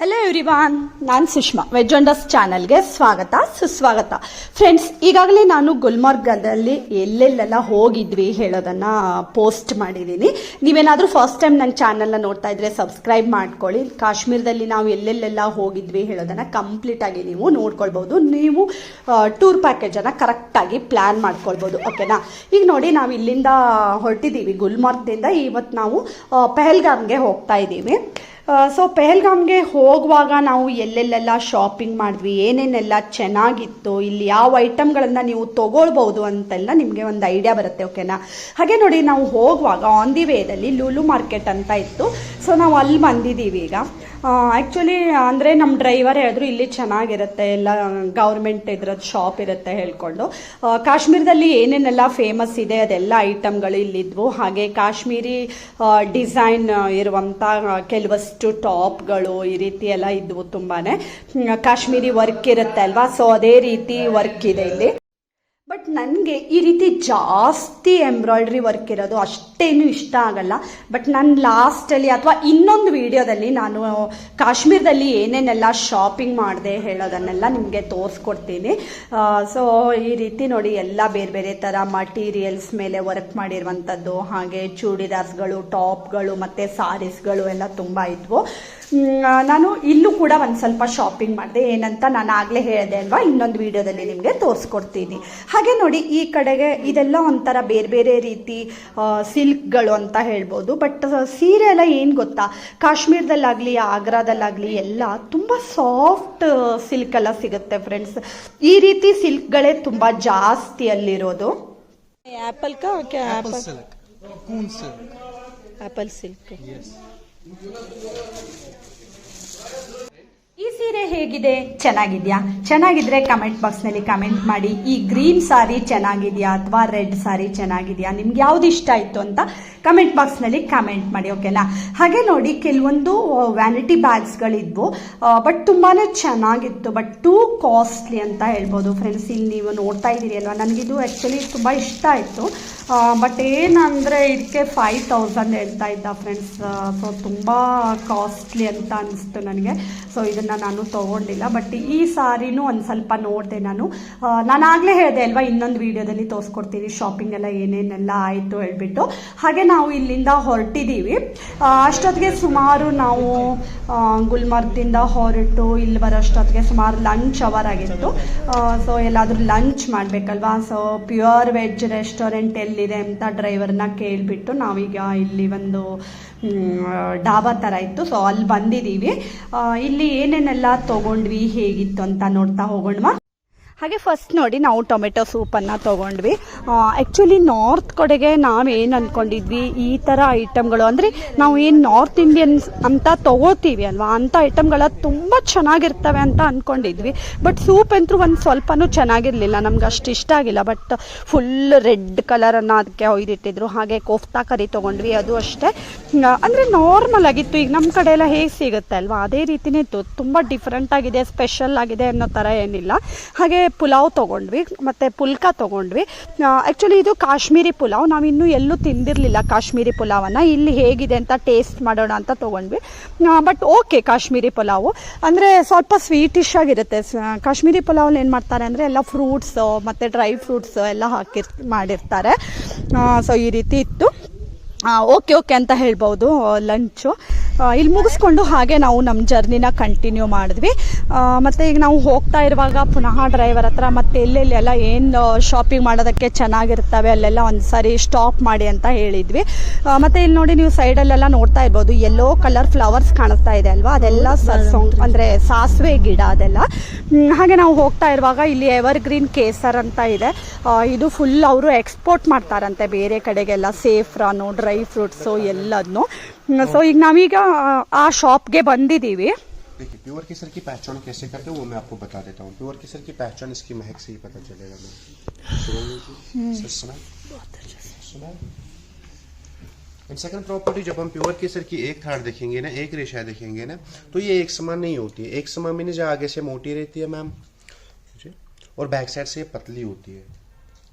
Hello everyone ನಾನು Sushma. Veg wonders ಚಾನಲ್ಗೆ ಸ್ವಾಗತ, ಸುಸ್ವಾಗತ. ಫ್ರೆಂಡ್ಸ್ ಈಗಾಗಲೇ ನಾನು ಗುಲ್ಮರ್ಗದಲ್ಲಿ ಎಲ್ಲೆಲ್ಲೆಲ್ಲ ಹೋಗಿದ್ವಿ ಹೇಳೋದನ್ನ ಪೋಸ್ಟ್ ಮಾಡಿದ್ದೀನಿ. ನೀವೇನಾದರೂ ಫಸ್ಟ್ ಟೈಮ್ ನನ್ನ ಚಾನಲ್ನ ನೋಡ್ತಾ ಇದ್ರೆ ಸಬ್ಸ್ಕ್ರೈಬ್ ಮಾಡ್ಕೊಳ್ಳಿ. ಕಾಶ್ಮೀರದಲ್ಲಿ ನಾವು ಎಲ್ಲೆಲ್ಲೆಲ್ಲ ಹೋಗಿದ್ವಿ ಹೇಳೋದನ್ನ ಕಂಪ್ಲೀಟ್ ಆಗಿ ನೀವು ನೋಡ್ಕೊಳ್ಬೋದು ನೀವು ಟೂರ್ ಪ್ಯಾಕೇಜನ್ನು ಕರೆಕ್ಟಾಗಿ ಪ್ಲ್ಯಾನ್ ಮಾಡ್ಕೊಳ್ಬೋದು ಓಕೆನಾ ಈಗ ನೋಡಿ, ನಾವು ಇಲ್ಲಿಂದ ಹೊರಟಿದ್ದೀವಿ ಗುಲ್ಮರ್ಗದಿಂದ. ಇವತ್ತು ನಾವು ಪೆಹಲ್ಗಾಮ್ಗೆ ಹೋಗ್ತಾ ಇದ್ದೀವಿ. ಸೊ ಪೆಹಲ್ಗಾಮ್ಗೆ ಹೋಗುವಾಗ ನಾವು ಎಲ್ಲೆಲ್ಲೆಲ್ಲ ಶಾಪಿಂಗ್ ಮಾಡಿದ್ವಿ, ಏನೇನೆಲ್ಲ ಚೆನ್ನಾಗಿತ್ತು, ಇಲ್ಲಿ ಯಾವ ಐಟಮ್ಗಳನ್ನು ನೀವು ತೊಗೊಳ್ಬೋದು ಅಂತೆಲ್ಲ ನಿಮಗೆ ಒಂದು ಐಡಿಯಾ ಬರುತ್ತೆ ಓಕೆನಾ ಹಾಗೆ ನೋಡಿ ನಾವು ಹೋಗುವಾಗ ಆನ್ ದಿ ವೇದಲ್ಲಿ ಲೂಲು ಮಾರ್ಕೆಟ್ ಅಂತ ಇತ್ತು. ಸೊ ನಾವು ಅಲ್ಲಿ ಬಂದಿದ್ದೀವಿ ಈಗ. ಆ್ಯಕ್ಚುಲಿ ಅಂದರೆ ನಮ್ಮ ಡ್ರೈವರ್ ಹೇಳಿದ್ರು ಇಲ್ಲಿ ಚೆನ್ನಾಗಿರುತ್ತೆ, ಎಲ್ಲ ಗೌರ್ಮೆಂಟ್ ಇದ್ರದ್ದು ಶಾಪ್ ಇರುತ್ತೆ ಹೇಳ್ಕೊಂಡು. ಕಾಶ್ಮೀರದಲ್ಲಿ ಏನೇನೆಲ್ಲ ಫೇಮಸ್ ಇದೆ, ಅದೆಲ್ಲ ಐಟಮ್ಗಳು ಇಲ್ಲಿದ್ವು. ಹಾಗೆ ಕಾಶ್ಮೀರಿ ಡಿಸೈನ್ ಇರುವಂಥ ಕೆಲವಷ್ಟು ಟಾಪ್ಗಳು ಈ ರೀತಿ ಎಲ್ಲ ಇದ್ವು ತುಂಬಾ ಕಾಶ್ಮೀರಿ ವರ್ಕ್ ಇರುತ್ತೆ ಅಲ್ವಾ? ಸೊ ಅದೇ ರೀತಿ ವರ್ಕ್ ಇದೆ ಇಲ್ಲಿ. ಬಟ್ ನನಗೆ ಈ ರೀತಿ ಜಾಸ್ತಿ ಎಂಬ್ರಾಯ್ಡ್ರಿ ವರ್ಕ್ ಇರೋದು ಅಷ್ಟೇನು ಇಷ್ಟ ಆಗಲ್ಲ. ಬಟ್ ನಾನು ಲಾಸ್ಟಲ್ಲಿ ಅಥವಾ ಇನ್ನೊಂದು ವಿಡಿಯೋದಲ್ಲಿ ನಾನು ಕಾಶ್ಮೀರದಲ್ಲಿ ಏನೇನೆಲ್ಲ ಶಾಪಿಂಗ್ ಮಾಡಿದೆ ಹೇಳೋದನ್ನೆಲ್ಲ ನಿಮಗೆ ತೋರಿಸ್ಕೊಡ್ತೀನಿ. ಸೊ ಈ ರೀತಿ ನೋಡಿ ಎಲ್ಲ ಬೇರೆ ಬೇರೆ ಥರ ಮಟೀರಿಯಲ್ಸ್ ಮೇಲೆ ವರ್ಕ್ ಮಾಡಿರುವಂಥದ್ದು. ಹಾಗೆ ಚೂಡಿದಾರ್ಸ್ಗಳು ಟಾಪ್ಗಳು ಮತ್ತು ಸಾರೀಸ್ಗಳು ಎಲ್ಲ ತುಂಬ ಇದ್ವು. ನಾನು ಇಲ್ಲೂ ಕೂಡ ಒಂದು ಸ್ವಲ್ಪ ಶಾಪಿಂಗ್ ಮಾಡಿದೆ. ಏನಂತ ನಾನು ಆಗಲೇ ಹೇಳಿದೆ ಅಲ್ವಾ? ಇನ್ನೊಂದು ವಿಡಿಯೋದಲ್ಲಿ ನಿಮಗೆ ತೋರಿಸ್ಕೊಡ್ತೀನಿ. ಹಾಗೆ ನೋಡಿ ಈ ಕಡೆಗೆ ಇದೆಲ್ಲ ಒಂಥರ ಬೇರೆ ಬೇರೆ ರೀತಿ ಸಿಲ್ಕ್ಗಳು ಅಂತ ಹೇಳ್ಬೋದು. ಬಟ್ ಸೀರೆ ಎಲ್ಲ ಏನು ಗೊತ್ತಾ? ಕಾಶ್ಮೀರದಲ್ಲಾಗಲಿ ಆಗ್ರಾದಲ್ಲಾಗಲಿ ಎಲ್ಲ ತುಂಬ ಸಾಫ್ಟ್ ಸಿಲ್ಕ್ ಎಲ್ಲ ಸಿಗುತ್ತೆ ಫ್ರೆಂಡ್ಸ್ ಈ ರೀತಿ ಸಿಲ್ಕ್ಗಳೇ ತುಂಬ ಜಾಸ್ತಿ ಅಲ್ಲಿರೋದು. ಆ್ಯಪಲ್ ಆ್ಯಪಲ್ ಸಿಲ್ಕ್ ಈ ಸೀರೆ ಹೇಗಿದೆ? ಚೆನ್ನಾಗಿದ್ಯಾ? ಚೆನ್ನಾಗಿದ್ರೆ ಕಮೆಂಟ್ ಬಾಕ್ಸ್ನಲ್ಲಿ ಕಮೆಂಟ್ ಮಾಡಿ. ಈ ಗ್ರೀನ್ ಸಾರಿ ಚೆನ್ನಾಗಿದೆಯಾ ಅಥವಾ ರೆಡ್ ಸಾರಿ ಚೆನ್ನಾಗಿದೆಯಾ? ನಿಮ್ಗೆ ಯಾವ್ದು ಇಷ್ಟ ಆಯ್ತು ಅಂತ ಕಮೆಂಟ್ ಬಾಕ್ಸ್ನಲ್ಲಿ ಕಮೆಂಟ್ ಮಾಡಿ ಓಕೆನಾ ಹಾಗೆ ನೋಡಿ, ಕೆಲವೊಂದು ವ್ಯಾನಿಟಿ ಬ್ಯಾಗ್ಸ್ಗಳಿದ್ವು ಬಟ್ ತುಂಬಾ ಚೆನ್ನಾಗಿತ್ತು ಬಟ್ ಟೂ ಕಾಸ್ಟ್ಲಿ ಅಂತ ಹೇಳ್ಬೋದು. ಫ್ರೆಂಡ್ಸ್ ಇಲ್ಲಿ ನೀವು ನೋಡ್ತಾ ಇದ್ದೀರಿ ಅಲ್ವಾ? ನನಗಿದು ಆ್ಯಕ್ಚುಲಿ ತುಂಬ ಇಷ್ಟ ಆಯ್ತು. ಬಟ್ ಏನಂದರೆ ಇದಕ್ಕೆ ಫೈವ್ ತೌಸಂಡ್ ಹೇಳ್ತಾ ಇದ್ದ ಫ್ರೆಂಡ್ಸ್ ಸೊ ತುಂಬ ಕಾಸ್ಟ್ಲಿ ಅಂತ ಅನಿಸ್ತು ನನಗೆ. ಸೊ ಇದನ್ನು ನಾನು ತೊಗೊಂಡಿಲ್ಲ ಬಟ್ ಈ ಸಾರಿನೂ ಒಂದು ಸ್ವಲ್ಪ ನೋಡಿದೆ ನಾನು. ನಾನು ಆಗಲೇ ಹೇಳಿದೆ ಅಲ್ವಾ, ಇನ್ನೊಂದು ವಿಡಿಯೋದಲ್ಲಿ ತೋರಿಸ್ಕೊಡ್ತೀನಿ ಶಾಪಿಂಗ್ ಎಲ್ಲ ಏನೇನೆಲ್ಲ ಆಯಿತು ಹೇಳ್ಬಿಟ್ಟು. ಹಾಗೆ ನಾವು ಇಲ್ಲಿಂದ ಹೊರಟಿದ್ದೀವಿ ಅಷ್ಟೊತ್ತಿಗೆ ಸುಮಾರು ನಾವು ಗುಲ್ಮರ್ಗದಿಂದ ಹೊರಟು, ಇಲ್ಲಿ ಬರೋಷ್ಟೊತ್ತಿಗೆ ಸುಮಾರು ಲಂಚ್ ಅವರ್ ಆಗಿತ್ತು. ಸೊ ಎಲ್ಲಾದರೂ ಲಂಚ್ ಮಾಡಬೇಕಲ್ವಾ? ಸೊ ಪ್ಯೂರ್ ವೆಜ್ ರೆಸ್ಟೋರೆಂಟ್ ಎಲ್ಲಿದೆ ಅಂತ ಡ್ರೈವರ್ನ ಕೇಳಿಬಿಟ್ಟು ನಾವೀಗ ಇಲ್ಲಿ ಒಂದು ಡಾಬಾ ತರ ಇತ್ತು. ಸೊ ಅಲ್ಲಿ ಬಂದಿದೀವಿ. ಇಲ್ಲಿ ಏನೇನೆಲ್ಲ ತಗೊಂಡ್ವಿ ಹೇಗಿತ್ತು ಅಂತ ನೋಡ್ತಾ ಹೋಗೋಣವಾ. ಹಾಗೆ ಫಸ್ಟ್ ನೋಡಿ ನಾವು ಟೊಮೆಟೊ ಸೂಪನ್ನು ತೊಗೊಂಡ್ವಿ. ಆ್ಯಕ್ಚುಲಿ ನಾರ್ತ್ ಕಡೆಗೆ ನಾವೇನು ಅಂದ್ಕೊಂಡಿದ್ವಿ ಈ ಥರ ಐಟಮ್ಗಳು ಅಂದರೆ ನಾವು ಏನು ನಾರ್ತ್ ಇಂಡಿಯನ್ಸ್ ಅಂತ ತೊಗೋತೀವಿ ಅಲ್ವಾ ಅಂಥ ಐಟಮ್ಗಳ ತುಂಬ ಚೆನ್ನಾಗಿರ್ತವೆ ಅಂತ ಅಂದ್ಕೊಂಡಿದ್ವಿ ಬಟ್ ಸೂಪ್ ಅಂತೂ ಒಂದು ಸ್ವಲ್ಪನೂ ಚೆನ್ನಾಗಿರಲಿಲ್ಲ, ನಮ್ಗೆ ಅಷ್ಟು ಇಷ್ಟ ಆಗಿಲ್ಲ. ಬಟ್ ಫುಲ್ ರೆಡ್ ಕಲರನ್ನು ಅದಕ್ಕೆ ಒಯ್ದಿಟ್ಟಿದ್ರು. ಹಾಗೆ ಕೋಫ್ತಾ ಕರಿ ತೊಗೊಂಡ್ವಿ, ಅದು ಅಷ್ಟೇ. ಅಂದರೆ ನಾರ್ಮಲ್ ಆಗಿತ್ತು. ಈಗ ನಮ್ಮ ಕಡೆ ಎಲ್ಲ ಹೇಗೆ ಸಿಗುತ್ತೆ ಅಲ್ವಾ, ಅದೇ ರೀತಿನೇ ಇತ್ತು. ತುಂಬ ಡಿಫ್ರೆಂಟ್ ಆಗಿದೆ ಸ್ಪೆಷಲ್ ಆಗಿದೆ ಅನ್ನೋ ಥರ ಏನಿಲ್ಲ. ಹಾಗೆ ಪುಲಾವ್ ತೊಗೊಂಡ್ವಿ, ಮತ್ತು ಪುಲ್ಕ ತೊಗೊಂಡ್ವಿ. ಆ್ಯಕ್ಚುಲಿ ಇದು ಕಾಶ್ಮೀರಿ ಪುಲಾವ್, ನಾವು ಇನ್ನೂ ಎಲ್ಲೂ ತಿಂದಿರಲಿಲ್ಲ ಕಾಶ್ಮೀರಿ ಪುಲಾವನ್ನು. ಇಲ್ಲಿ ಹೇಗಿದೆ ಅಂತ ಟೇಸ್ಟ್ ಮಾಡೋಣ ಅಂತ ತೊಗೊಂಡ್ವಿ. But okay Kashmiri pulao. ಅಂದರೆ ಸ್ವಲ್ಪ ಸ್ವೀಟಿಶ್ ಆಗಿರುತ್ತೆ. ಕಾಶ್ಮೀರಿ ಪುಲಾವಲ್ಲಿ ಏನು ಮಾಡ್ತಾರೆ ಅಂದರೆ ಎಲ್ಲ ಫ್ರೂಟ್ಸು ಮತ್ತು ಡ್ರೈ ಫ್ರೂಟ್ಸ್ ಎಲ್ಲ ಹಾಕಿರ್, ಮಾಡಿರ್ತಾರೆ. ಸೊ ಈ ರೀತಿ ಇತ್ತು. ಓಕೆ ಓಕೆ ಅಂತ ಹೇಳ್ಬೋದು ಲಂಚು ಇಲ್ಲಿ ಮುಗಿಸ್ಕೊಂಡು ಹಾಗೆ ನಾವು ನಮ್ಮ ಜರ್ನಿನ ಕಂಟಿನ್ಯೂ ಮಾಡಿದ್ವಿ. ಮತ್ತು ಈಗ ನಾವು ಹೋಗ್ತಾ ಇರುವಾಗ ಪುನಃ ಡ್ರೈವರ್ ಹತ್ರ ಮತ್ತೆ ಎಲ್ಲೆಲ್ಲಿ ಎಲ್ಲ ಏನು ಶಾಪಿಂಗ್ ಮಾಡೋದಕ್ಕೆ ಚೆನ್ನಾಗಿರ್ತವೆ ಅಲ್ಲೆಲ್ಲ ಒಂದು ಸಾರಿ ಸ್ಟಾಪ್ ಮಾಡಿ ಅಂತ ಹೇಳಿದ್ವಿ. ಮತ್ತು ಇಲ್ಲಿ ನೋಡಿ ನೀವು ಸೈಡಲ್ಲೆಲ್ಲ ನೋಡ್ತಾ ಇರ್ಬೋದು ಎಲ್ಲೋ ಕಲರ್ ಫ್ಲವರ್ಸ್ ಕಾಣಿಸ್ತಾ ಇದೆ ಅಲ್ವಾ? ಅದೆಲ್ಲ ಸರ್ಸೊಂಗ್ ಅಂದರೆ ಸಾಸಿವೆ ಗಿಡ ಅದೆಲ್ಲ. ಹಾಗೆ ನಾವು ಹೋಗ್ತಾ ಇರುವಾಗ ಇಲ್ಲಿ ಎವರ್ ಗ್ರೀನ್ ಕೇಸರ್ ಅಂತ ಇದೆ. ಇದು ಫುಲ್ ಅವರು ಎಕ್ಸ್ಪೋರ್ಟ್ ಮಾಡ್ತಾರಂತೆ ಬೇರೆ ಕಡೆಗೆಲ್ಲ ಸೇಫ್ರಾನು ಡ್ರೈ ಫ್ರೂಟ್ಸು ಎಲ್ಲದನ್ನು ಸೊ ಈಗ ನಾವೀಗ ಆ ಶಾಪ್ಗೆ ಬಂದಿದ್ದೀವಿ देखिए प्योर केसर की पहचान कैसे करते हैं वो मैं आपको बता देता हूँ प्योर केसर की पहचान इसकी महक से ही पता चलेगा मैं सर सुना सुना एंड सेकंड प्रॉपर्टी जब हम प्योर केसर की एक थार देखेंगे ना एक रेशा देखेंगे ना तो ये एक समान नहीं होती है एक समान में जो आगे से मोटी रहती है मैम जी और बैक साइड से ये पतली होती है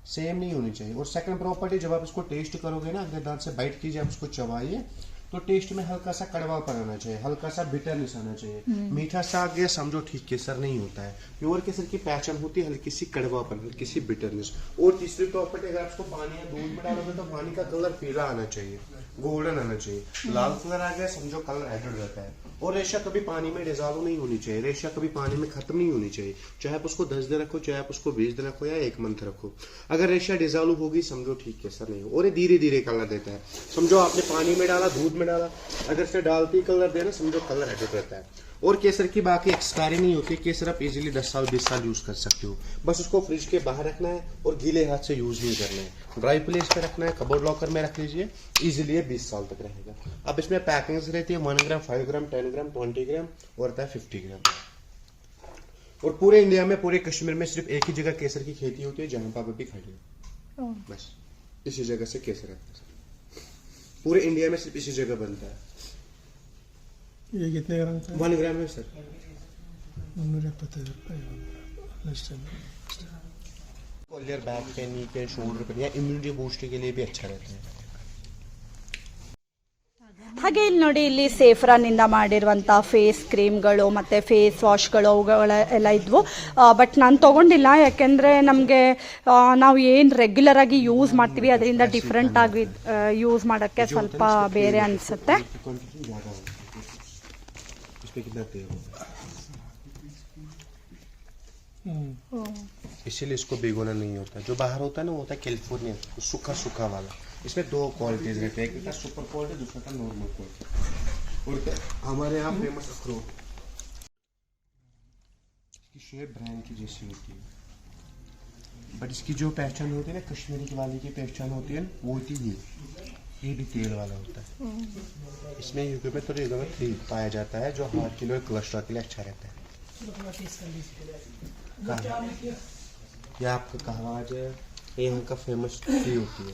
सेम नहीं होनी चाहिए। और सेकंड प्रॉपर्टी जब आप इसको टेस्ट करोगे ना अगले दांत से बाइट कीजिए आप इसको चबाइए तो टेस्ट में हल्का सा कड़वापन आना चाहिए हल्का सा बिटरनेस आना चाहिए। मीठा सा आ गया समझो ठीक केसर नहीं होता है। प्योर केसर की पहचान होती है हल्की सी कड़वापन हल्की सी बिटरनेस और तीसरी प्रॉपर्टी अगर आप उसको पानी या दूध में डालोगे तो पानी का कलर पीला आना चाहिए गोल्डन आना चाहिए। लाल कलर आ गया समझो कलर एडेड रहता है। और रेशा कभी पानी में डिजॉल्व नहीं होनी चाहिए, रेशा कभी पानी में खत्म नहीं होनी चाहिए। चाहे आप उसको दस दिन रखो, चाहे आप उसको बीस दिन रखो या एक मंथ रखो। अगर रेशा डिजॉल्व होगी, समझो ठीक है सर नहीं हो। और ये धीरे धीरे कलर देता है। समझो आपने पानी में डाला, दूध में डाला। अगर इसे डालती कलर देना, समझो कलर हटेट रहता है। और केसर की बाकी एक्सपायरी नहीं होती केसर आप इजीली 10 साल 20 साल यूज़ कर सकते हो। बस उसको फ्रिज के बाहर रखना है और गीले हाथ से यूज़ नहीं करना है। ड्राई प्लेस पे रखना है कबोर्ड लॉकर में रख लीजिए इजीली ये 20 साल तक रहेगा। अब इसमें पैकिंग्स रहती है one gram five gram ten gram twenty gram और रहता है फिफ्टी ग्राम और पूरे इंडिया में पूरे कश्मीर में सिर्फ़ एक ही जगह केसर की खेती होती है जहाँ पर आप अभी खड़े हो। बस इसी जगह से केसर आता है। पूरे इंडिया में सिर्फ़ इसी जगह बनता है। ಈಗ ಎತ್ತನೇ ಗ್ರಾಮ್ ಒಂದು ಗ್ರಾಮ್ ಸರ್ ಮುನ್ನೂರ ಎಪ್ಪತ್ತೈದು ರೂಪಾಯಿ less collar back pain knee pain shoulder pain या इम्यूनिटी बूस्ट के लिए भी अच्छा रहता है। ಹಾಗೆ ಇಲ್ಲಿ ನೋಡಿ ಇಲ್ಲಿ ಸೇಫ್ರಾನ್ ಇಂದ ಮಾಡಿರುವಂತಹ ಫೇಸ್ ಕ್ರೀಮ್ಗಳು ಮತ್ತೆ ಫೇಸ್ ವಾಶ್ಗಳು ಅವುಗಳ ಎಲ್ಲ ಇದ್ವು. ಬಟ್ ನಾನು ತಗೊಂಡಿಲ್ಲ. ಯಾಕೆಂದರೆ ನಮಗೆ ನಾವು ಏನು ರೆಗ್ಯುಲರಾಗಿ ಯೂಸ್ ಮಾಡ್ತೀವಿ ಅದರಿಂದ ಡಿಫ್ರೆಂಟಾಗಿ ಯೂಸ್ ಮಾಡೋಕ್ಕೆ ಸ್ವಲ್ಪ ಬೇರೆ ಅನಿಸುತ್ತೆ. कितना तेल होगा? इसीलिए इसको भिगोना नहीं होता जो बाहर होता है ना वो होता है कैलिफ़ोर्निया सूखा सूखा वाला। इसमें दो क्वालिटीज रहते हैं एक का सुपर क्वालिटी दूसरा का नॉर्मल क्वालिटी और हमारे यहाँ फ़ेमस अखरोट। इसकी शेप ब्रांड की जैसी होती है। बट इसकी जो पहचान होती है ना कश्मीरी वाले की पहचान होती है वो होती है ये भी तेल वाला होता है। इसमें यूपी में थोड़ी जगह थ्री पाया जाता है जो हार्ट के लिए कोलेस्ट्रॉल के लिए अच्छा रहता है। कहाँ? ये आपका कहाँ आ जाए ये यहाँ का फ़ेमस टी होती है।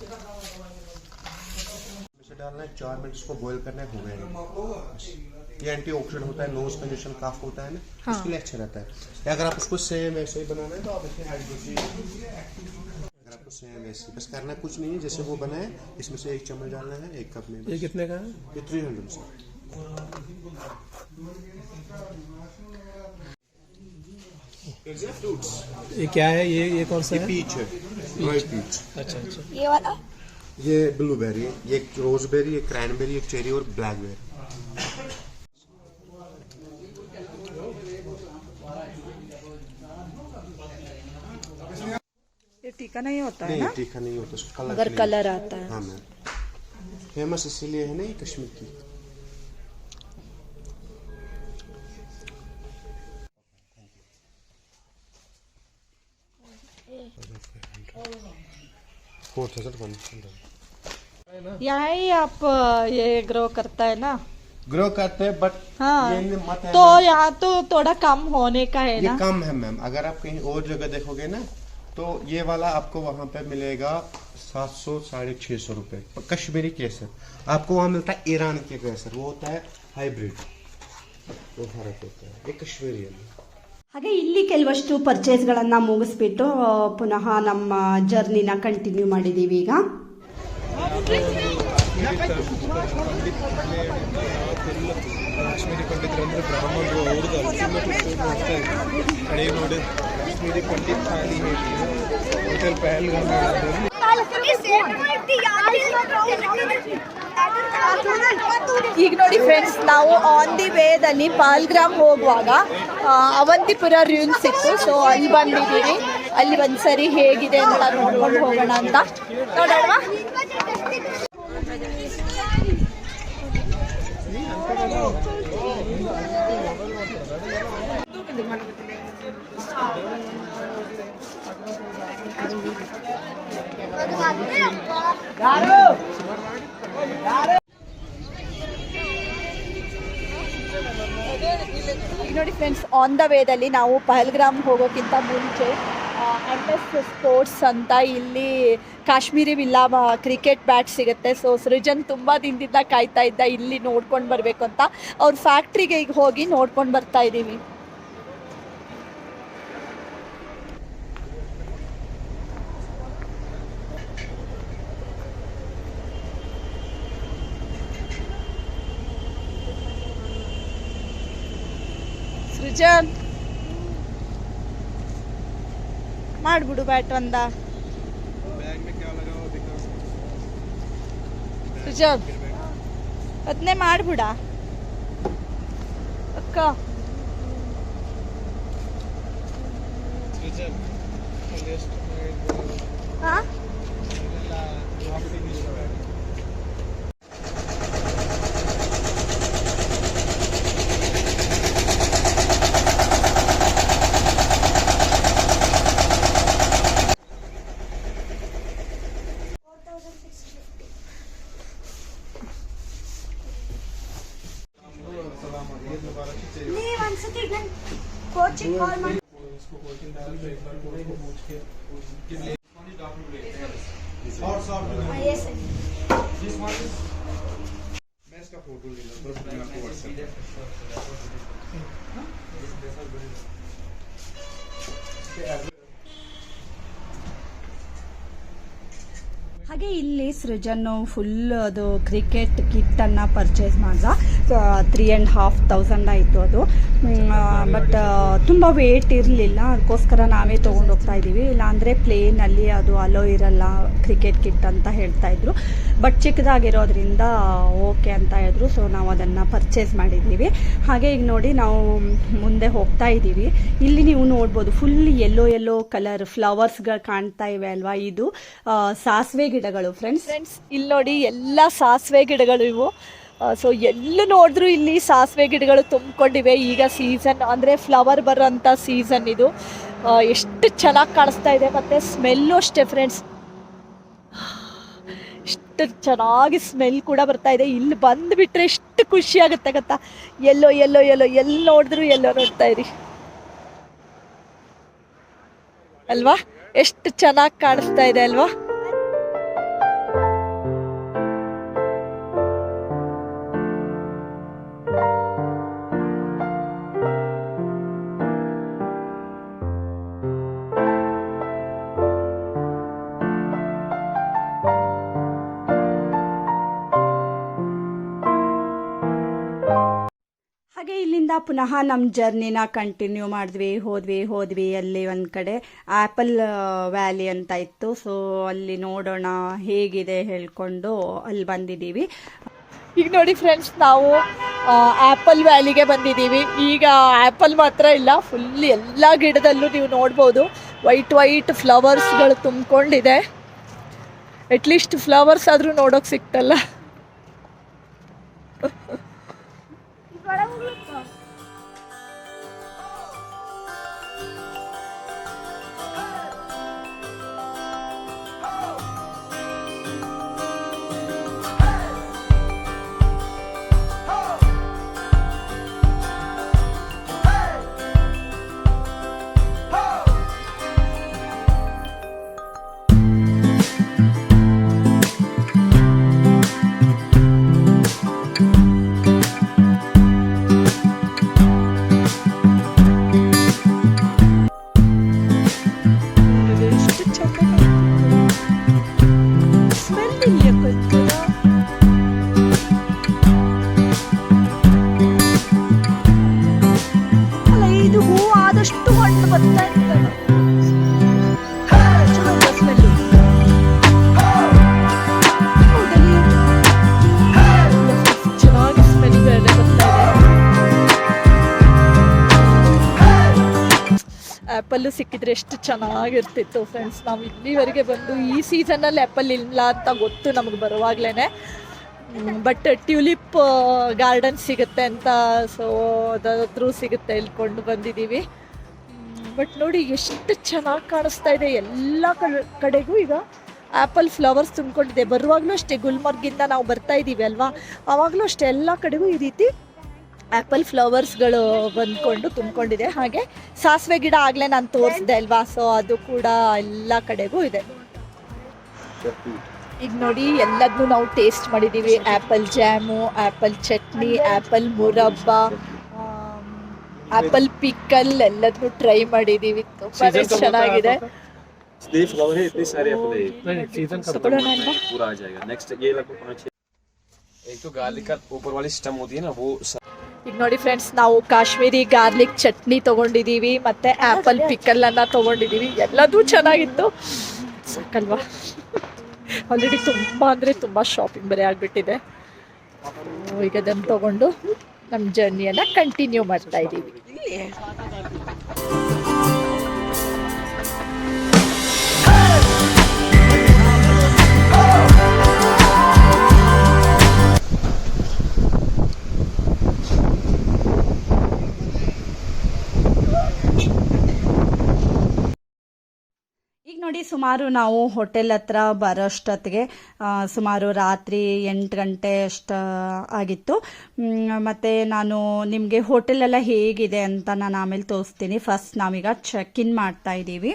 इसे डालना है चार मिनट इसको बॉईल करना है हो गया। ये एंटी ऑक्सीडेंट होता है नोज़ कंजेशन काफ होता है ना उसके लिए अच्छा रहता है। अगर आप उसको सेम ऐसे ही बनाना है तो आप इसमें ऐड कीजिए अगर आपको सेम ऐसे बस करना कुछ नहीं है जैसे वो बना है इसमें से एक चम्मच डालना है एक कप में ये कितने का है? ये थ्री हंड्रेड से ये क्या है? ये ये कौन सा है? पीच है ड्राई पीच अच्छा अच्छा। ये वाला? ये ब्लूबेरी है ये एक रोजबेरी एक क्रैनबेरी एक चेरी और ब्लैकबेरी टीका नहीं होता है ना? तीखा नहीं होता उसका कलर अगर कलर आता है। हाँ मैम। फ़ेमस इसीलिए है ना ये कश्मीर की। यहाँ ही आप ये ग्रो करता है ना? ग्रो करते हैं बट हाँ। ये मत है तो यहाँ तो थोड़ा कम होने का है ये ना कम है मैम। अगर आप कहीं और जगह देखोगे ना तो ये वाला आपको वहां पे मिलेगा सात सौ साढ़े छह सौ रुपए कश्मीरी केसर आपको वहां मिलता है ईरान के केसर वो होता है हाइब्रिड वो फर्क होता है ये कश्मीरी है ಹಾಗೆ ಇಲ್ಲಿ ಕೆಲವಷ್ಟು ಪರ್ಚೇಸ್ಗಳನ್ನು ಮುಗಿಸ್ಬಿಟ್ಟು ಆ, ಪುನಃ ನಮ್ಮ ಜರ್ನಿನ ಕಂಟಿನ್ಯೂ ಮಾಡಿದ್ದೀವಿ ಈಗ ಕಾಶ್ಮೀರಿ ಪಂಡಿತರು ಅಂದ್ರೆ ಬ್ರಾಹ್ಮಣರು ಅವ್ರದ್ದು ಅಲ್ಟಿಮೇಟ್ ಮಾಡ್ತಾ ಇದ್ರು ಕಡೆ ನೋಡಿ ಕಾಶ್ಮೀರಿ ಪಂಡಿತ್ ಖಾಲಿ ಹೇಳಿ ಹೋಟೆಲ್ ಪಹಲ್ಗಾಮ್ ಈಗ ನೋಡಿ ಫ್ರೆಂಡ್ಸ್ ನಾವು ಆನ್ ದಿ ವೇದಲ್ಲಿ ಪಾಲ್ಗ್ರಾಮ್ ಹೋಗುವಾಗ ಅವಂತಿಪುರ ರ್ಯೂನ್ ಇತ್ತು. ಸೊ ಅಲ್ಲಿ ಬಂದಿದ್ದೀವಿ. ಅಲ್ಲಿ ಒಂದ್ಸರಿ ಹೇಗಿದೆ ಅಂತ ನೋಡ್ಕೊಂಡು ಹೋಗೋಣ ಅಂತ. ನೋಡೋಣ ಈಗ ನೋಡಿ ಫ್ರೆಂಡ್ಸ್ ಆನ್ ದ ವೇದಲ್ಲಿ ನಾವು ಪಹಲ್ಗ್ರಾಮ್ ಹೋಗೋಕ್ಕಿಂತ ಮುಂಚೆ ಎಂ ಸ್ಪೋರ್ಟ್ಸ್ ಅಂತ ಇಲ್ಲಿ ಕಾಶ್ಮೀರಿ ವಿಲ್ಲಾ ಕ್ರಿಕೆಟ್ ಬ್ಯಾಟ್ ಸಿಗುತ್ತೆ. ಸೊ ಸೃಜನ್ ತುಂಬ ದಿನದಿಂದ ಕಾಯ್ತಾ ಇದ್ದ, ಇಲ್ಲಿ ನೋಡ್ಕೊಂಡು ಬರಬೇಕು ಅಂತ. ಅವ್ರ ಫ್ಯಾಕ್ಟ್ರಿಗೆ ಈಗ ಹೋಗಿ ನೋಡ್ಕೊಂಡು ಬರ್ತಾ ಇದ್ದೀವಿ ಕಿಚನ್ ಮಾಡ್ಬಿಡು ಬ್ಯಾಟ್ ಒಂದ. ಸುಜನ್ ಅದನ್ನೇ ಮಾಡ್ಬಿಡ? ಅಕ್ಕ. ಹಾ ಹಾಗೆ ಇಲ್ಲಿ ಸೃಜನ್ ಫುಲ್ ಅದು ಕ್ರಿಕೆಟ್ ಕಿಟ್ ಅನ್ನ ಪರ್ಚೇಸ್ ಮಾಡ್ದ. ತ್ರೀ ಆ್ಯಂಡ್ ಹಾಫ್ ತೌಸಂಡ್ ಆಯಿತು ಅದು. ಬಟ್ ತುಂಬ ವೇಟ್ ಇರಲಿಲ್ಲ. ಅದಕ್ಕೋಸ್ಕರ ನಾವೇ ತೊಗೊಂಡೋಗ್ತಾ ಇದ್ದೀವಿ ಇಲ್ಲಾಂದರೆ ಪ್ಲೇನಲ್ಲಿ ಅದು ಅಲೋ ಇರಲ್ಲ ಕ್ರಿಕೆಟ್ ಕಿಟ್ ಅಂತ ಹೇಳ್ತಾ ಇದ್ರು. ಬಟ್ ಚಿಕ್ಕದಾಗಿರೋದ್ರಿಂದ ಓಕೆ ಅಂತ ಹೇಳಿದ್ರು. ಸೊ ನಾವು ಅದನ್ನು ಪರ್ಚೇಸ್ ಮಾಡಿದ್ದೀವಿ ಹಾಗೆ ಈಗ ನೋಡಿ, ನಾವು ಮುಂದೆ ಹೋಗ್ತಾ ಇದ್ದೀವಿ ಇಲ್ಲಿ ನೀವು ನೋಡ್ಬೋದು ಫುಲ್ ಎಲ್ಲೋ ಎಲ್ಲೋ ಕಲರ್ ಫ್ಲವರ್ಸ್ಗಳು ಕಾಣ್ತಾ ಇವೆ ಅಲ್ವಾ? ಇದು ಸಾಸಿವೆ ಗಿಡಗಳು ಫ್ರೆಂಡ್ಸ್ ಫ್ರೆಂಡ್ಸ್ ಇಲ್ಲಿ ನೋಡಿ, ಎಲ್ಲ ಸಾಸಿವೆ ಗಿಡಗಳು ಇವು. ಸೊ ಎಲ್ಲ ನೋಡಿದ್ರು ಇಲ್ಲಿ ಸಾಸಿವೆ ಗಿಡಗಳು ತುಂಬಿಕೊಂಡಿವೆ. ಈಗ ಸೀಸನ್ ಅಂದರೆ ಫ್ಲವರ್ ಬರೋಂಥ ಸೀಸನ್ ಇದು. ಎಷ್ಟು ಚೆನ್ನಾಗಿ ಕಾಣಿಸ್ತಾ ಇದೆ ಮತ್ತು ಸ್ಮೆಲ್ಲು ಅಷ್ಟೇ ಫ್ರೆಂಡ್ಸ್ ಎಷ್ಟು ಚೆನ್ನಾಗಿ ಸ್ಮೆಲ್ ಕೂಡ ಬರ್ತಾ ಇದೆ. ಇಲ್ಲಿ ಬಂದುಬಿಟ್ರೆ ಎಷ್ಟು ಖುಷಿ ಆಗುತ್ತೆ ಗೊತ್ತಾ? ಎಲ್ಲೋ ಎಲ್ಲೋ ಎಲ್ಲೋ ಎಲ್ಲಿ ನೋಡಿದ್ರು ಎಲ್ಲೋ ನೋಡ್ತಾ ಇರಿ. ಅಲ್ವಾ? ಎಷ್ಟು ಚೆನ್ನಾಗಿ ಕಾಣಿಸ್ತಾ ಇದೆ ಅಲ್ವಾ? ಪುನಃ ನಮ್ಮ ಜರ್ನಿನ ಕಂಟಿನ್ಯೂ ಮಾಡಿದ್ವಿ, ಹೋದ್ವಿ ಹೋದ್ವಿ. ಅಲ್ಲಿ ಒಂದು ಕಡೆ ಆ್ಯಪಲ್ ವ್ಯಾಲಿ ಅಂತ ಇತ್ತು. ಸೊ ಅಲ್ಲಿ ನೋಡೋಣ ಹೇಗಿದೆ ಹೇಳ್ಕೊಂಡು ಅಲ್ಲಿ ಬಂದಿದ್ದೀವಿ. ಈಗ ನೋಡಿ ಫ್ರೆಂಡ್ಸ್ ನಾವು ಆ್ಯಪಲ್ ವ್ಯಾಲಿಗೆ ಬಂದಿದ್ದೀವಿ. ಈಗ ಆ್ಯಪಲ್ ಮಾತ್ರ ಇಲ್ಲ ಫುಲ್ ಎಲ್ಲ ಗಿಡದಲ್ಲೂ ನೀವು ನೋಡ್ಬೋದು. ವೈಟ್ ವೈಟ್ ಫ್ಲವರ್ಸ್ಗಳು ತುಂಬಿಕೊಂಡಿದೆ. ಅಟ್ಲೀಸ್ಟ್ ಫ್ಲವರ್ಸ್ ಆದರೂ ನೋಡೋಕೆ ಸಿಕ್ತಲ್ಲ. ಸಿಕ್ಕಿದ್ರೆ ಎಷ್ಟು ಚೆನ್ನಾಗಿರ್ತಿತ್ತು ಫ್ರೆಂಡ್ಸ್ ನಾವು ಇಲ್ಲಿವರೆಗೆ ಬಂದು ಈ ಸೀಸನಲ್ಲಿ ಆ್ಯಪಲ್ ಇಲ್ಲ ಅಂತ ಗೊತ್ತು ನಮಗೆ ಬರುವಾಗಲೇ ಬಟ್ ಟ್ಯೂಲಿಪ್ ಗಾರ್ಡನ್ ಸಿಗುತ್ತೆ ಅಂತ ಸೊ ಅದಾದ್ರೂ ಸಿಗುತ್ತೆ ಇಲ್ಕೊಂಡು ಬಂದಿದ್ದೀವಿ. ಬಟ್ ನೋಡಿ ಎಷ್ಟು ಚೆನ್ನಾಗಿ ಕಾಣಿಸ್ತಾ ಇದೆ ಎಲ್ಲ ಕಡೆ- ಕಡೆಗೂ ಈಗ ಆ್ಯಪಲ್ ಫ್ಲವರ್ಸ್ ತುಂಬಿಕೊಂಡಿದೆ. ಬರುವಾಗಲೂ ಅಷ್ಟೇ ಗುಲ್ಮರ್ಗಿಂದ ನಾವು ಬರ್ತಾ ಇದ್ದೀವಿ ಅಲ್ವಾ? ಆವಾಗಲೂ ಅಷ್ಟೇ ಎಲ್ಲ ಕಡೆಗೂ ಈ ರೀತಿ ಆ್ಯಪಲ್ ಫ್ಲವರ್ಸ್ಗಳು ಬಂದ್ಕೊಂಡು ತುಂಬಿಕೊಂಡಿದೆ ಹಾಗೆ ಸಾಸಿವೆ ಗಿಡ ಆಗಲೇ ನಾನು ತೋರಿಸಿದೆ ಅಲ್ವಾ ಸೊ ಅದು ಕೂಡ ಎಲ್ಲ ಕಡೆಗೂ ಇದೆ ಈಗ ನೋಡಿ ಎಲ್ಲದನ್ನೂ ನಾವು ಟೇಸ್ಟ್ ಮಾಡಿದ್ದೀವಿ apple jam apple chutney apple murabba apple pickle ಎಲ್ಲದನ್ನೂ ಟ್ರೈ ಮಾಡಿದ್ದೀವಿ ತುಂಬಾ ಚೆನ್ನಾಗಿದೆ ये फ्लावर है इतनी सारे एप्पल है सीजन ತಗೊಳ್ಳೋಣ ಅಲ್ವಾ पूरा आ जाएगा नेक्स्ट ये लगभग पाँच छः एक तो गार्लिक का ऊपर वाली स्टम होती है ना वो स- ಈಗ ನೋಡಿ ಫ್ರೆಂಡ್ಸ್ ನಾವು ಕಾಶ್ಮೀರಿ ಗಾರ್ಲಿಕ್ ಚಟ್ನಿ ತೊಗೊಂಡಿದ್ದೀವಿ ಮತ್ತು ಆ್ಯಪಲ್ ಪಿಕಲನ್ನು ತೊಗೊಂಡಿದ್ದೀವಿ ಎಲ್ಲದೂ ಚೆನ್ನಾಗಿತ್ತು. ಸಾಕಲ್ವಾ? ಆಲ್ರೆಡಿ ತುಂಬ ಅಂದರೆ ತುಂಬ ಶಾಪಿಂಗ್ ಬರೀ ಆಗಿಬಿಟ್ಟಿದೆ. ಈಗ ಅದನ್ನು ತಗೊಂಡು ನಮ್ಮ ಜರ್ನಿಯನ್ನು ಕಂಟಿನ್ಯೂ ಮಾಡ್ತಾ ಇದ್ದೀವಿ ನೋಡಿ, ಸುಮಾರು ನಾವು ಹೋಟೆಲ್ ಹತ್ರ ಬರೋಷ್ಟೊತ್ತಿಗೆ ಸುಮಾರು ರಾತ್ರಿ ಎಂಟು ಗಂಟೆ ಅಷ್ಟು ಆಗಿತ್ತು. ಮತ್ತು ನಾನು ನಿಮಗೆ ಹೋಟೆಲೆಲ್ಲ ಹೇಗಿದೆ ಅಂತ ನಾನು ಆಮೇಲೆ ತೋರಿಸ್ತೀನಿ. ಫಸ್ಟ್ ನಾವೀಗ ಚೆಕ್ ಇನ್ ಮಾಡ್ತಾ ಇದ್ದೀವಿ.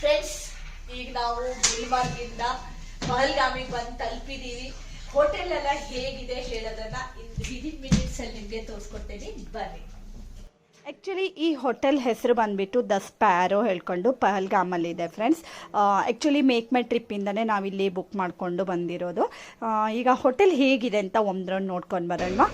ಫ್ರೆಂಡ್ಸ್ ಈಗ ನಾವು ಗುಲ್ಬರ್ಗಿಂದ ಪಹಲ್ಗಾಮಿಗೆ ಬಂದು ತಲುಪಿದೀವಿ. ಹೋಟೆಲ್ ಎಲ್ಲ ಹೇಗಿದೆ ಹೇಳೋದನ್ನ ವಿದಿನ್ ಮಿನಿಟ್ಸ್ ಅಲ್ಲಿ ನಿಮಗೆ ತೋರಿಸ್ಕೊಡ್ತೇನೆ. ಬರ್ರಿ. ಆ್ಯಕ್ಚುಲಿ ಈ ಹೋಟೆಲ್ ಹೆಸರು ಬಂದುಬಿಟ್ಟು ದ ಸ್ಪ್ಯಾರೋ ಹೇಳ್ಕೊಂಡು ಪಹಲ್ಗಾಮಲ್ಲಿದೆ ಫ್ರೆಂಡ್ಸ್ ಆ್ಯಕ್ಚುಲಿ ಮೇಕ್ ಮೈ ಟ್ರಿಪ್ಪಿಂದನೇ ನಾವಿಲ್ಲಿ ಬುಕ್ ಮಾಡಿಕೊಂಡು ಬಂದಿರೋದು. ಈಗ ಹೋಟೆಲ್ ಹೇಗಿದೆ ಅಂತ ಒಂದು ನೋಡ್ಕೊಂಡು ಬರೋಣ.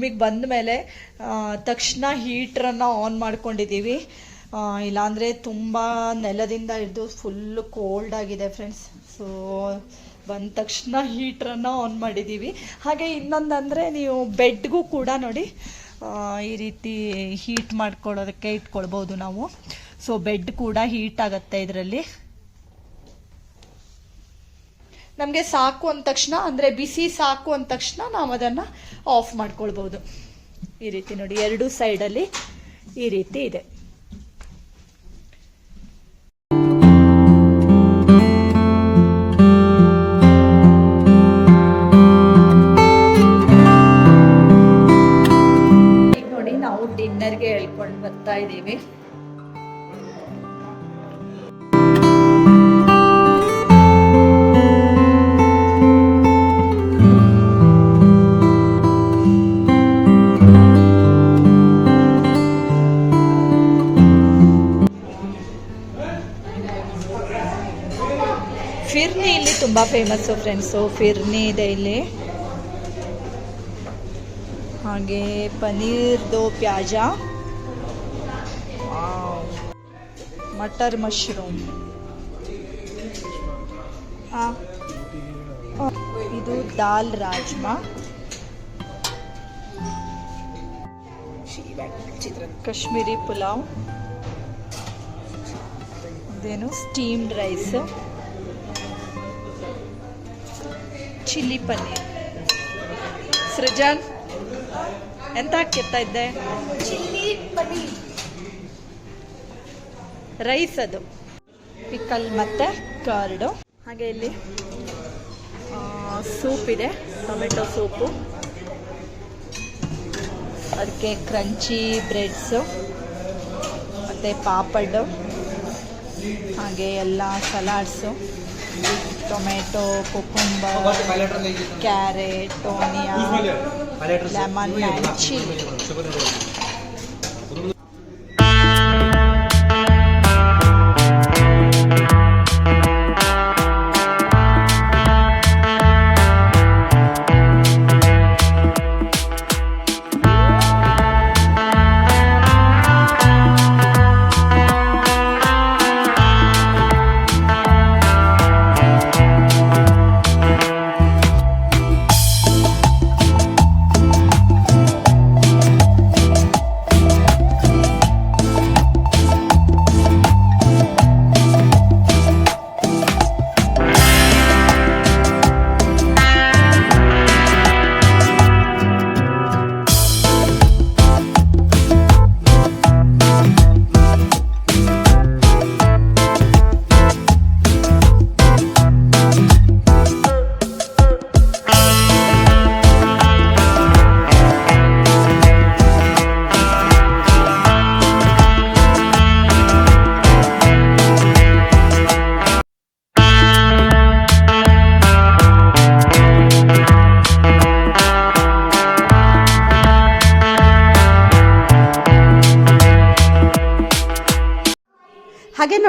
ರೂಮಿಗೆ ಬಂದ ಮೇಲೆ ತಕ್ಷಣ ಹೀಟ್ರನ್ನು ಆನ್ ಮಾಡ್ಕೊಂಡಿದ್ದೀವಿ ಇಲ್ಲಾಂದರೆ ತುಂಬ ನೆಲದಿಂದ ಹಿಡಿದು ಫುಲ್ಲು ಕೋಲ್ಡ್ ಆಗಿದೆ ಫ್ರೆಂಡ್ಸ್ ಸೊ ಬಂದ ತಕ್ಷಣ ಹೀಟ್ರನ್ನು ಆನ್ ಮಾಡಿದ್ದೀವಿ ಹಾಗೆ ಇನ್ನೊಂದಂದರೆ ನೀವು ಬೆಡ್ಗೂ ಕೂಡ ನೋಡಿ ಈ ರೀತಿ ಹೀಟ್ ಮಾಡ್ಕೊಳ್ಳೋದಕ್ಕೆ ಇಟ್ಕೊಳ್ಬೋದು ನಾವು. ಸೊ ಬೆಡ್ ಕೂಡ ಹೀಟ್ ಆಗುತ್ತೆ ಇದರಲ್ಲಿ. ನಮಗೆ ಸಾಕು ಅಂದ ತಕ್ಷಣ, ಅಂದರೆ ಬಿಸಿ ಸಾಕು ಅಂದ ತಕ್ಷಣ ನಾವು ಅದನ್ನು ಆಫ್ ಮಾಡ್ಕೊಳ್ಬೋದು ಈ ರೀತಿ ನೋಡಿ, ಎರಡು ಸೈಡಲ್ಲಿ ಈ ರೀತಿ ಇದೆ. ತುಂಬ ಫೇಮಸ್ಸು ಫ್ರೆಂಡ್ಸು ಫಿರ್ನಿ ಇದೆ ಇಲ್ಲಿ. ಹಾಗೆ ಪನೀರ್ ದೋ ಪ್ಯಾಜ. ಮಟರ್ ಮಶ್ರೂಮ್. ಇದು ದಾಲ್ ರಾಜ್ಮಾ. ಕಾಶ್ಮೀರಿ ಪುಲಾವ್. ಇದೇನು steamed rice chilli paneer. Srujan ಎಂತ ಕೆತ್ತಾ ಇದ್ದೆ? ರೈಸ್ ಅದು. ಪಿಕಲ್ ಮತ್ತು ಕರ್ಡು. ಹಾಗೆ ಇಲ್ಲಿ ಸೂಪ್ ಇದೆ ಟೊಮೆಟೊ ಸೂಪು. ಅದಕ್ಕೆ ಕ್ರಂಚಿ ಬ್ರೆಡ್ಸು ಮತ್ತು ಪಾಪಡ್ಡು. ಹಾಗೆ ಎಲ್ಲ salads. Tomato cucumber carrot onion lemon and chilli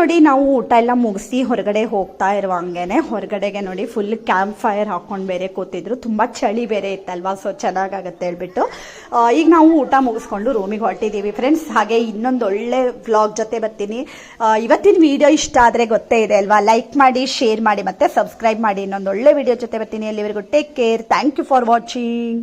ನೋಡಿ ನಾವು ಊಟ ಎಲ್ಲ ಮುಗಿಸಿ ಹೊರಗಡೆ ಹೋಗ್ತಾ ಇರುವಂಗೆನೆ ಹೊರಗಡೆಗೆ ನೋಡಿ ಫುಲ್ ಕ್ಯಾಂಪ್ ಫೈರ್ ಹಾಕೊಂಡು ಬೇರೆ ಕೂತಿದ್ರು. ತುಂಬ ಚಳಿ ಬೇರೆ ಇತ್ತಲ್ವಾ ಸೊ ಚೆನ್ನಾಗಾಗತ್ತೆ ಹೇಳ್ಬಿಟ್ಟು. ಈಗ ನಾವು ಊಟ ಮುಗಿಸ್ಕೊಂಡು ರೂಮಿಗೆ ಹೊರಟಿದ್ದೀವಿ ಫ್ರೆಂಡ್ಸ್ ಹಾಗೆ ಇನ್ನೊಂದು ಒಳ್ಳೆ ವ್ಲಾಗ್ ಜೊತೆ ಬರ್ತೀನಿ. ಇವತ್ತಿನ ವಿಡಿಯೋ ಇಷ್ಟ ಆದರೆ ಗೊತ್ತೇ ಇದೆ ಅಲ್ವಾ? ಲೈಕ್ ಮಾಡಿ ಶೇರ್ ಮಾಡಿ ಮತ್ತೆ ಸಬ್ಸ್ಕ್ರೈಬ್ ಮಾಡಿ. ಇನ್ನೊಂದು ಒಳ್ಳೆ ವಿಡಿಯೋ ಜೊತೆ ಬರ್ತೀನಿ. ಎಲ್ಲಿವರೆಗೂ take care thank you for watching